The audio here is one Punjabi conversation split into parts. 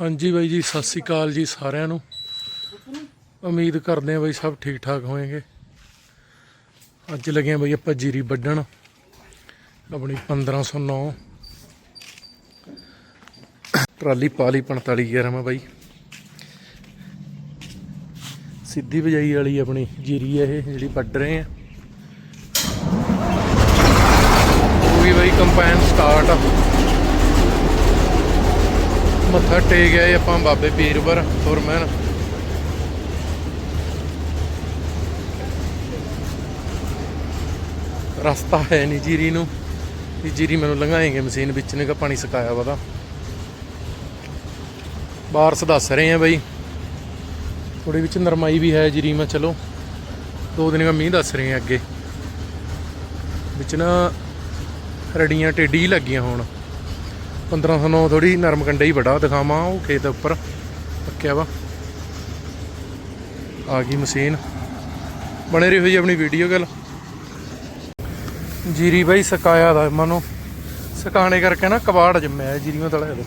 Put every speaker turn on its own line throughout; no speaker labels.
ਹਾਂਜੀ ਬਾਈ ਜੀ, ਸਤਿ ਸ੍ਰੀ ਅਕਾਲ ਜੀ ਸਾਰਿਆਂ ਨੂੰ। ਉਮੀਦ ਕਰਦੇ ਹਾਂ ਬਾਈ ਸਭ ਠੀਕ ਠਾਕ ਹੋਏਗੇ। ਅੱਜ ਲੱਗੇ ਹਾਂ ਬਾਈ ਆਪਾਂ ਜੀਰੀ ਵੱਢਣ, ਆਪਣੀ 1509 ਟਰਾਲੀ ਪਾਲੀ 45 11 ਮੈਂ ਬਾਈ। ਸਿੱਧੀ ਵਜਾਈ ਵਾਲੀ ਆਪਣੀ ਜੀਰੀ ਹੈ ਇਹ, ਜਿਹੜੀ ਵੱਢ ਰਹੇ ਆ ਹੋ ਗਈ ਬਾਈ ਕੰਪਾਈਨ ਸਟਾਰਟ ਮੱਥਾ ਟੇਕ ਗਏ ਆਪਾਂ ਬਾਬੇ ਪੀਰਵਰ, ਫੁਰਮਨ। ਰਸਤਾ ਹੈ ਨਹੀਂ ਜੀਰੀ ਨੂੰ। ਇਹ ਜੀਰੀ ਮੈਨੂੰ ਲੰਘਾਏਗੇ ਮਸ਼ੀਨ ਵਿੱਚ ਨੇ ਕਾ ਪਾਣੀ ਸੁਕਾਇਆ ਵਾ ਤਾਂ ਬਾਰਸ ਦੱਸ ਰਹੇ ਆ ਬਈ। ਥੋੜੀ ਵਿੱਚ ਨਰਮਾਈ ਵੀ ਹੈ ਜੀਰੀ, ਮੈਂ ਚਲੋ। ਦੋ ਦਿਨ ਦਾ ਮੀਂਹ ਦੱਸ ਰਹੇ ਆ ਅੱਗੇ। ਵਿੱਚ ਨਾ ਰੜੀਆਂ ਟੇਡੀ ਹੀ ਲੱਗੀਆਂ ਹੋਣ। 1509 ਥੋੜੀ ਨਰਮ ਕੰਡੇ ਹੀ ਬੜਾ, ਦਿਖਾਵਾਂ ਉਹ ਖੇਤ ਉੱਪਰ। ਪੱਕਿਆ ਵਾ। ਆ ਗਈ ਮਸ਼ੀਨ। ਬਣੇ ਰਹੀ ਹੋਈ ਆਪਣੀ ਵੀਡੀਓ ਗੱਲ। ਜੀਰੀ ਬਾਈ ਸਕਾਇਆ ਦਾ ਮਨੋ ਸਕਾਣੇ ਕਰਕੇ ਨਾ ਕਬਾੜ ਜੰਮਿਆ ਹੈ ਜੀਰੀਆਂ ਤਲੇ ਦੇ।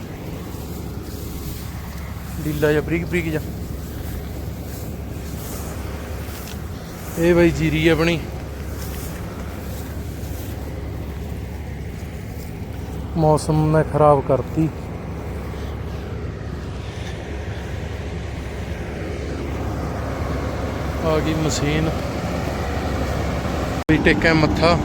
ਢਿੱਲਾ ਜਾਂ ਬਰੀਕ ਬਰੀਕ ਜਾਂ ਇਹ ਬਾਈ ਜੀਰੀ ਆਪਣੀ। ਮੌਸਮ ਨੇ ਖਰਾਬ ਕਰਤੀ। ਆ ਗਈ ਮਸ਼ੀਨ। ਵੀ ਟੇਕਿਆ ਮੱਥਾ।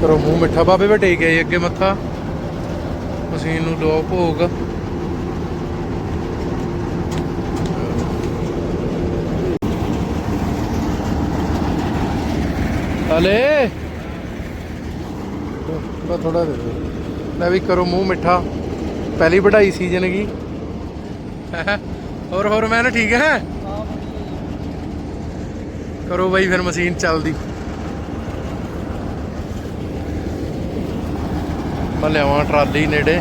ਕਰੋ ਮੂੰਹ ਮਿੱਠਾ। ਬਾਬੇ ਵੇ ਟੇਕ ਗਏ ਅੱਗੇ ਮੱਥਾ। ਮਸ਼ੀਨ ਨੂੰ ਲੋ ਭੋਗ। ਹਲੇ। ਬਾ ਥੋੜਾ ਦੇ ਦਿਓ। ਲੈ ਵੀ ਕਰੋ ਮੂੰਹ ਮਿੱਠਾ। ਪਹਿਲੀ ਵਢਾਈ ਸੀਜ਼ਨ ਕੀ ਹੋਰ ਹੋਰ ਮੈਂ ਨਾ ਠੀਕ ਹੈ? ਕਰੋ ਬਾਈ ਫਿਰ ਮਸ਼ੀਨ ਚੱਲਦੀ। ਮੈਂ ਲਿਆਵਾਂ ਟਰਾਲੀ ਨੇੜੇ।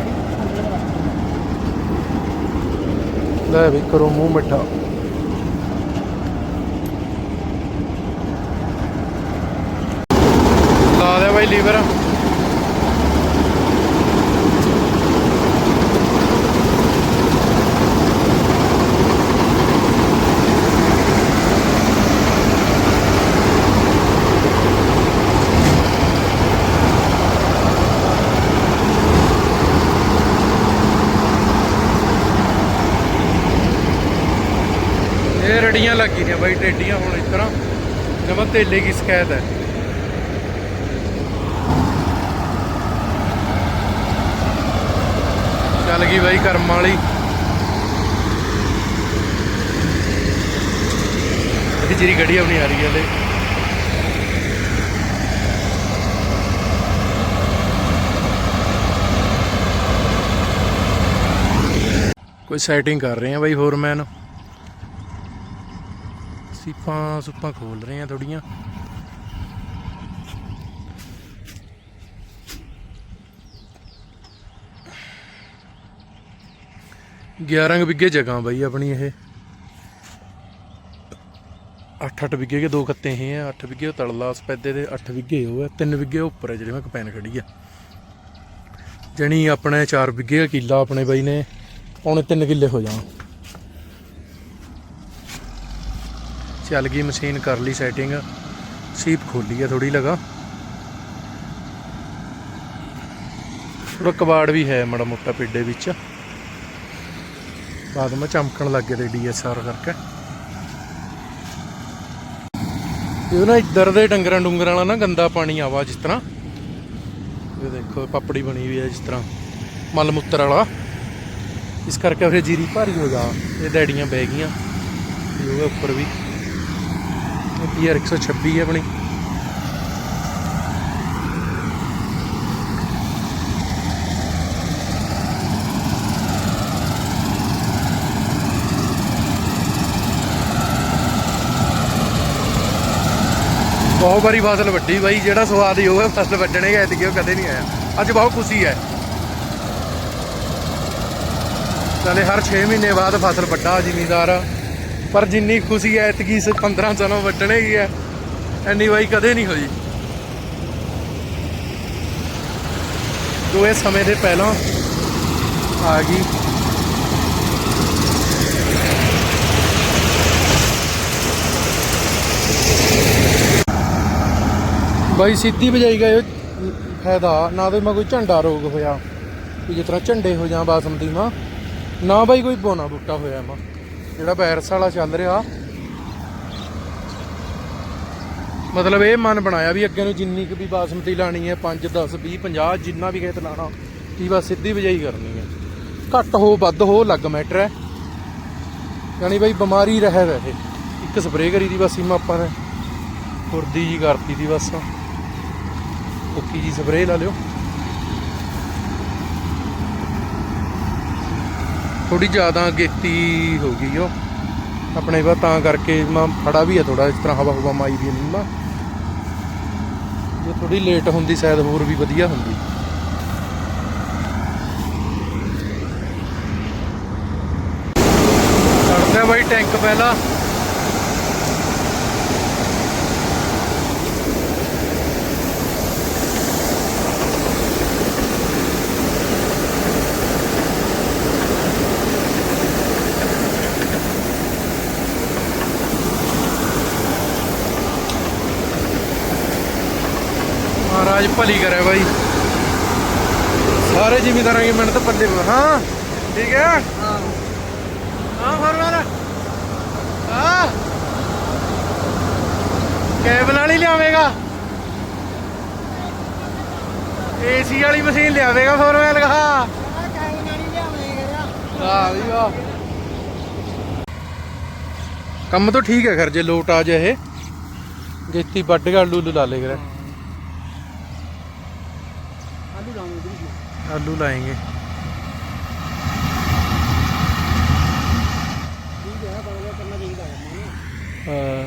ਲੈ ਵੀ ਕਰੋ ਮੂੰਹ ਮਿੱਠਾ ਲਾ ਦੇ ਬਾਈ ਲੀਵਰ। ਇਹ ਰੜੀਆਂ ਲੱਗੀ ਨੇ ਬਾਈ, ਟੇਡੀਆਂ ਹੁਣ ਇਸ ਤਰ੍ਹਾਂ। ਜਮਾ ਤੇਲੇ ਕੀ ਸ਼ਿਕਾਇਤ ਹੈ। ਚੱਲ ਗਈ ਬਾਈ ਕਰਮ ਵਾਲੀ। ਇਹਦੀ ਜਿਹੜੀ ਗੱਡੀ ਆਪਣੀ ਆ ਰਹੀ ਹੈ ਹਲੇ। ਕੋਈ ਸੈਟਿੰਗ ਕਰ ਰਹੇ ਆ ਬਾਈ ਫੋਰਮੈਨ ਸੀਪਾਂ ਸੁਪਾਂ ਖੋਲ ਰਹੇ ਆ ਥੋੜੀਆਂ ਗਿਆਰਾਂ ਕੁ ਵਿਗੇ ਜਗ੍ਹਾ ਬਾਈ ਆਪਣੀ ਇਹ। 8-8 ਵਿਗੇ ਕੇ ਦੋ ਕੱਤੇ ਹੈ 8 ਵਿਗੇ ਉਹ ਤੜਲਾ ਸਪੈਦੇ ਦੇ 8 ਵਿਗੇ ਉਹ ਹੈ 3 ਵਿਗੇ ਉੱਪਰ ਹੈ ਜਿਹੜੇ ਮੈਂ ਕਪੈਨ ਖੜੀ ਆ। ਜਣੀ ਆਪਣੇ 4 ਵਿਗੇ ਕਿੱਲਾ ਆਪਣੇ ਬਾਈ ਨੇ, ਪੌਣੇ 3 ਕਿੱਲੇ ਹੋ ਜਾਣ। ਚੱਲ ਗਈ ਮਸ਼ੀਨ, ਕਰ ਲਈ ਸੈਟਿੰਗ ਸੀਪ ਖੋਲੀ ਆ ਥੋੜੀ ਲਗਾ। ਥੋੜਾ ਕਬਾੜ ਵੀ ਹੈ ਮੜਾ ਮੋਟਾ ਪਿੱਡੇ ਵਿੱਚ। ਬਾਅਦ ਵਿੱਚ ਚਮਕਣ ਲੱਗ ਗਏ ਤੇ ਡੀਐਸਆਰ ਕਰਕੇ। ਇਹ ਨਾ ਇੱਧਰ ਦੇ ਡੰਗਰਾਂ ਡੁੰਗਰਾਂ ਵਾਲਾ ਨਾ ਗੰਦਾ ਪਾਣੀ ਆਵਾ ਜਿਸ ਤਰ੍ਹਾਂ। ਇਹ ਦੇਖੋ, ਪਾਪੜੀ ਬਣੀ ਹੋਈ ਹੈ ਜਿਸ ਤਰ੍ਹਾਂ ਮਲ ਮੁੱਤਰ ਵਾਲਾ। ਇਸ ਕਰਕੇ ਫਿਰ ਜੀਰੀ ਭਾਰੀ ਹੋ ਜਾ। ਇਹ ਡੈਡੀਆਂ ਬਹਿ ਗਈਆਂ। ਉਹਦੇ ਉੱਪਰ ਵੀ। ਇਹ ਪੀਆਰ 126 ਹੈ ਆਪਣੀ। ਬਹੁਤ ਵਾਰੀ ਫਸਲ ਵੱਡੀ ਬਾਈ, ਜਿਹੜਾ ਸਵਾਦ ਹੀ ਹੋਵੇ ਫਸਲ ਵੱਢਣੇ ਗਏ ਤੇ ਕਦੇ ਨਹੀਂ ਆਇਆ। ਅੱਜ ਬਹੁਤ ਖੁਸ਼ੀ ਹੈ। ਚਲੇ ਹਰ 6 ਮਹੀਨੇ ਬਾਅਦ ਫਸਲ ਵੱਡਾ ਜ਼ਿਮੀਦਾਰ। ਪਰ ਜਿੰਨੀ ਖੁਸ਼ੀ ਹੈ ਇਤਕੀ 15 ਚਨੋਂ ਵੱਢਣੇ ਹੀ ਹੈ, ਐਨੀ ਵਾਈ ਕਦੇ ਨਹੀਂ ਹੋਈ। ਦੋ ਇਹ ਸਮੇਂ ਦੇ ਪਹਿਲਾਂ ਆ ਗਈ। ਬਾਈ ਸਿੱਧੀ ਵਜਾਈ ਗਏ, ਫਾਇਦਾ, ਨਾ ਤਾਂ ਮੈਂ ਕੋਈ ਝੰਡਾ ਰੋਗ ਹੋਇਆ, ਵੀ ਜਿਸ ਤਰ੍ਹਾਂ ਝੰਡੇ ਹੋ ਜਾਂ ਬਾਸਮਤੀ ਮਾ। ਨਾ ਬਾਈ ਕੋਈ ਬੋਨਾ ਬੂਟਾ ਹੋਇਆ ਮਾ, ਜਿਹੜਾ ਵਾਇਰਸ ਵਾਲਾ ਚੱਲ ਰਿਹਾ। ਮਤਲਬ ਇਹ ਮਨ ਬਣਾਇਆ ਵੀ ਅੱਗੇ ਨੂੰ ਜਿੰਨੀ ਕੁ ਵੀ ਬਾਸਮਤੀ ਲਾਣੀ ਹੈ 5 10 20 50 ਜਿੰਨਾ ਵੀ ਖੇਤ ਲਾਣਾ ਕੀ ਬਸ ਸਿੱਧੀ ਵਜਾਈ ਕਰਨੀ ਹੈ। ਘੱਟ ਹੋ, ਵੱਧ ਹੋ ਲੱਗ ਮੈਟਰ ਹੈ। ਯਾਨੀ ਬਾਈ ਬਿਮਾਰੀ ਰਹਿ ਵੈਸੇ ਇੱਕ ਸਪਰੇਅ ਕਰੀ ਦੀ ਬਸ, ਸੀਮਾ ਆਪਾਂ ਨੇ। ਫੁਰਦੀ ਜੀ, ਕਰਤੀ ਦੀ ਬਸ। ਉੱਕੀ ਜੀ ਸਪਰੇਅ ਲਾ ਲਿਓ। ਥੋੜੀ ਜ਼ਿਆਦਾ ਗੇਤੀ ਹੋ ਗਈ ਉਹ ਆਪਣੇ ਵਾ ਤਾਂ ਕਰਕੇ ਮੈਂ ਫੜਾ ਵੀ ਆ ਥੋੜਾ ਇਸ ਤਰ੍ਹਾਂ ਹਵਾ ਹਵਾ ਮਾਈ ਵੀ ਨਹੀਂ ਨਾ ਜੇ ਥੋੜੀ ਲੇਟ ਹੁੰਦੀ, ਸ਼ਾਇਦ ਹੋਰ ਵੀ ਵਧੀਆ ਹੁੰਦੀ। ਕਰਦੇ ਬਾਈ ਟੈਂਕ ਪਹਿਲਾਂ। ਭਲੀ ਕਰੇ ਬਾਈ। ਸਾਰੇ ਜ਼ਿਮੀਦਾਰਾਂ ਦੀ ਮਿਹਨਤ ਪੱਲੇ ਹਾਂ, ਠੀਕ ਹੈ?
ਹਾਂ
ਹਾਂ ਫਰਮਾਨ ਹਾਂ। ਕੇਬਲ ਵਾਲੀ ਲਿਆਵੇਂਗਾ। ਏਸੀ ਵਾਲੀ ਮਸ਼ੀਨ ਲਿਆਵੇਗਾ ਫੋਰਮੈਨ ਕਹਾ ਵਾਹ ਵੀ ਵਾਹ ਕੰਮ ਤਾਂ ਠੀਕ ਹੈ ਖਰ ਜੇ ਲੋਟ ਆ ਜਾਏ ਇਹ। ਗੇਤੀ ਵੱਢ ਕੇ ਆਲੂ ਲਾ ਲੇ ਕਰੇ।
ਕਰਨਾ ਚਾਹੀਦਾ ਹੈ।
ਹਾਂ।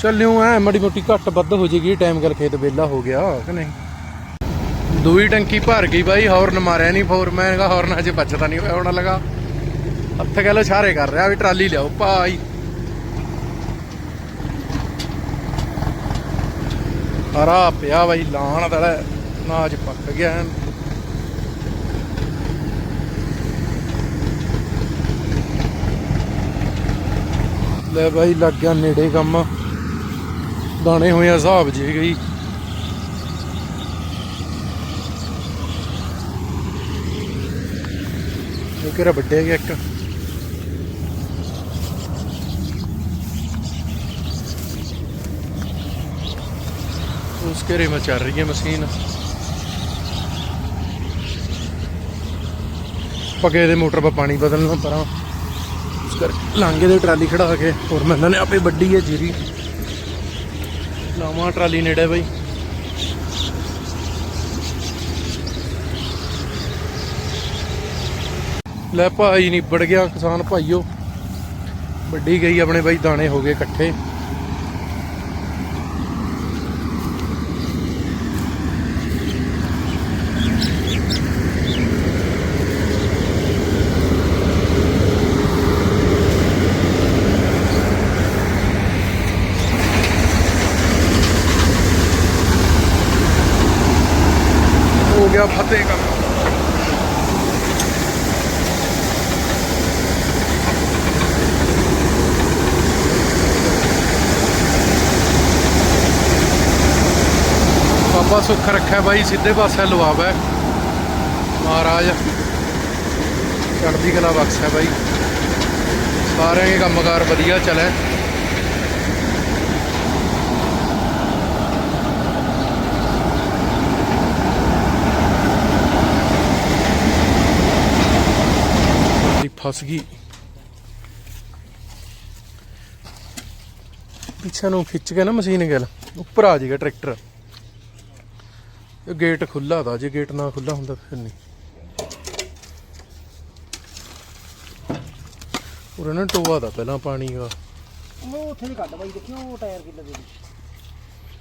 ਚੱਲਿਓ ਐ ਮੜੀ ਮੋਟੀ ਘੱਟ ਵੱਧ ਹੋ ਜੇਗੀ ਟਾਈਮ ਗੱਲ ਖੇਤ ਵਿਹਲਾ ਹੋ ਗਿਆ ਕਿ ਨਹੀਂ? ਦੂਈ ਟੰਕੀ ਭਰ ਗਈ ਬਾਈ ਹੌਰਨ ਮਾਰਿਆ ਨਹੀਂ ਫੋਰਮੈਨ ਦਾ ਹੌਰਨ ਅਜੇ ਬਚਦਾ ਨਹੀਂ ਹੋਇਆ ਹੋਣਾ ਲਗਾ। ਹੱਥ ਗੱਲ ਛਾਰੇ ਕਰ ਰਿਹਾ ਵੀ ਟਰਾਲੀ ਲਿਆਓ ਭਾਈ। ਹਰਾ ਪਿਆ ਬਾਈ ਲਾਣ ਦਾ ਨਾਜ ਪੱਕ ਗਿਆ ਐਨ। ਲੈ ਬਾਈ, ਲੱਗ ਗਿਆ ਨੇੜੇ ਕੰਮ। ਦਾਣੇ ਹੋਏ ਆ, ਹਿਸਾਬ ਜੇ। ਗਈ ਇਹ ਕਿਹੜਾ ਵੱਡੇ ਗਿਆ ਇੱਕ? ਉਸ ਘੇਰੇ ਮਾ ਚੱਲ ਰਹੀ ਹੈ ਮਸ਼ੀਨ। ਪਕੇ ਦੇ ਮੋਟਰ 'ਪਾ ਪਾਣੀ ਬਦਲਣਾ ਪਰਾਂ। ਉਸ ਕਰ ਲਾਂਗੇ ਦੇ ਟਰਾਲੀ ਖੜਾ ਕੇ ਹੋਰ ਮੈਂ ਨੇ ਆਪੇ ਵੱਡੀ ਹੈ ਜੀਰੀ। ਲਾਵਾਂ ਟਰਾਲੀ ਨੇੜੇ ਬਈ। ਲੈ ਭਾਈ ਨਿਬੜ ਗਿਆ ਕਿਸਾਨ ਭਾਈਓ। ਵੱਡੀ ਗਈ ਆਪਣੇ ਬਾਈ, ਦਾਣੇ ਹੋ ਗਏ ਇਕੱਠੇ। ਹੋ ਗਿਆ ਫਤਿਹ ਕੰਮ ਬਾਬਾ ਸੁੱਖ ਰੱਖਿਆ ਬਾਈ ਸਿੱਧੇ ਪਾਸੇ ਲਵਾਵੇ ਮਹਾਰਾਜ ਚੜ੍ਹਦੀ ਕਲਾ ਬਖਸ਼ਿਆ ਬਾਈ ਸਾਰਿਆਂ ਦੇ ਕੰਮਕਾਰ ਵਧੀਆ ਚੱਲੇ ਫਸ ਗਈ। ਪਿੱਛੇ ਨੂੰ ਖਿੱਚ ਕੇ ਨਾ ਮਸ਼ੀਨ ਗੱਲ ਉੱਪਰ ਆ ਜਾਏਗਾ ਟਰੈਕਟਰ। ਇਹ ਗੇਟ ਖੁੱਲਾ ਦਾ ਜੇ ਗੇਟ ਨਾ ਖੁੱਲਾ ਹੁੰਦਾ ਫਿਰ ਨਹੀਂ। ਉਰੇ ਨਾ ਟੋਆ ਦਾ ਪਹਿਲਾਂ ਪਾਣੀ ਦਾ
ਉਹ ਉੱਥੇ ਵੀ ਕੱਢ ਬਾਈ ਦੇਖਿਓ ਉਹ ਟਾਇਰ ਕਿੱਦਾਂ ਦੇ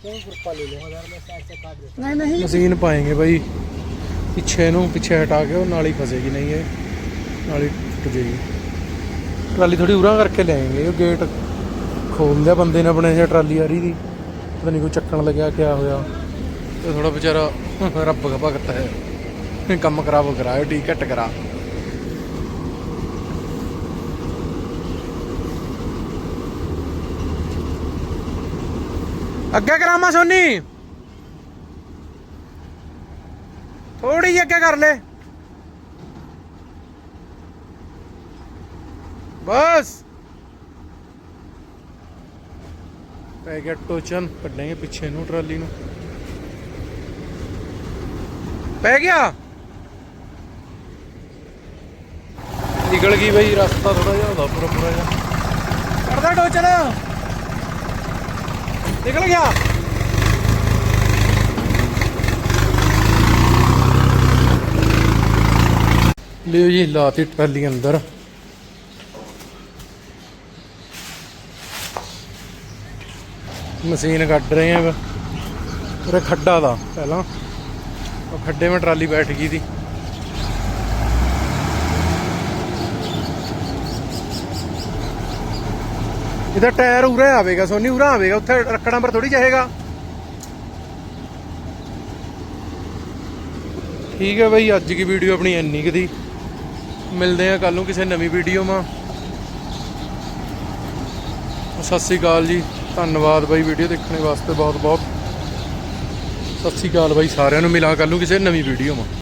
ਕਿਉਂ ਗੁਰਪਾ ਲੈ ਲਿਆ ਯਾਰ ਮੈਂ ਸਾਈਡ ਸੇ ਕੱਢ ਦੇ ਨਹੀਂ ਨਹੀਂ।
ਮਸ਼ੀਨ ਪਾਏਗੇ ਬਾਈ। ਪਿੱਛੇ ਨੂੰ ਪਿੱਛੇ ਹਟਾ ਕੇ ਉਹ ਨਾਲ ਹੀ ਫਸੇਗੀ ਨਹੀਂ ਇਹ। ਨਾਲ ਹੀ ਟੁੱਟ ਟਰਾਲੀ ਥੋੜੀ ਉਰਾਂ ਕਰਕੇ ਲਿਆਏਗੇ ਉਹ ਗੇਟ ਖੋਲ ਲਿਆ ਬੰਦੇ ਨੇ ਆਪਣੇ ਜਿਹਾ ਟਰਾਲੀ ਆ ਰਹੀ ਦੀ। ਪਤਾ ਨਹੀਂ ਕੋਈ ਚੱਕਣ ਲੱਗਿਆ, ਕਿਆ ਹੋਇਆ। ਤੇ ਥੋੜਾ ਵਿਚਾਰਾ ਰੱਬ ਦਾ ਭਗਤ ਹੈ। ਕੰਮ ਖਰਾਬ ਕਰਾਇਓ ਠੀਕ ਘੱਟ ਕਰਾ। ਅੱਗੇ ਕਰਾਮਾ ਸੋਨੀ। ਥੋੜੀ ਅੱਗੇ ਕਰ ਲੈ। ਬਸ। ਪੈ ਗਿਆ ਟੋਚਨ ਕੱਢਾਂਗੇ ਪਿੱਛੇ ਨੂੰ ਟਰਾਲੀ ਨੂੰ। ਪੈ ਗਿਆ। ਨਿਕਲ ਗਈ ਬਈ ਰਸਤਾ ਥੋੜਾ ਜਿਹਾ ਹੁੰਦਾ ਪੂਰਾ ਪੂਰਾ ਜਿਹਾ। ਕਰਦਾ ਟੋਚਨ। ਨਿਕਲ ਗਿਆ। ਲਿਓ ਜੀ ਲਾਤੀ ਟਰਾਲੀ ਅੰਦਰ। ਮਸ਼ੀਨ ਕੱਢ ਰਹੇ ਆ ਉਰੇ ਖੱਡਾ ਦਾ, ਪਹਿਲਾਂ। ਉਹ ਖੱਡੇ 'ਮੇ ਟਰਾਲੀ ਬੈਠ ਗਈ ਦੀ ਇਹਦਾ ਟਾਇਰ ਉਰੇ ਆਵੇਗਾ, ਸੋਨੀ, ਉਰਾ ਆਵੇਗਾ। ਉੱਥੇ ਰੱਖਣਾ ਪਰ ਥੋੜੀ ਚਾਹੇਗਾ ਠੀਕ ਹੈ ਬਈ, ਅੱਜ ਦੀ ਵੀਡੀਓ ਆਪਣੀ ਇੰਨੀ ਕੁ ਦੀ? ਮਿਲਦੇ ਆ ਕੱਲ ਨੂੰ ਕਿਸੇ ਨਵੀਂ ਵੀਡੀਓ ਮਾ। ਸਤਿ ਸ੍ਰੀ ਅਕਾਲ ਜੀ। ਧੰਨਵਾਦ ਬਾਈ ਵੀਡੀਓ ਦੇਖਣ ਵਾਸਤੇ ਬਹੁਤ ਬਹੁਤ। ਸਤਿ ਸ੍ਰੀ ਅਕਾਲ ਬਾਈ, ਸਾਰਿਆਂ ਨੂੰ ਮਿਲਾਂ ਕੱਲ ਨੂੰ ਕਿਸੇ ਨਵੀਂ ਵੀਡੀਓ ਮਾ।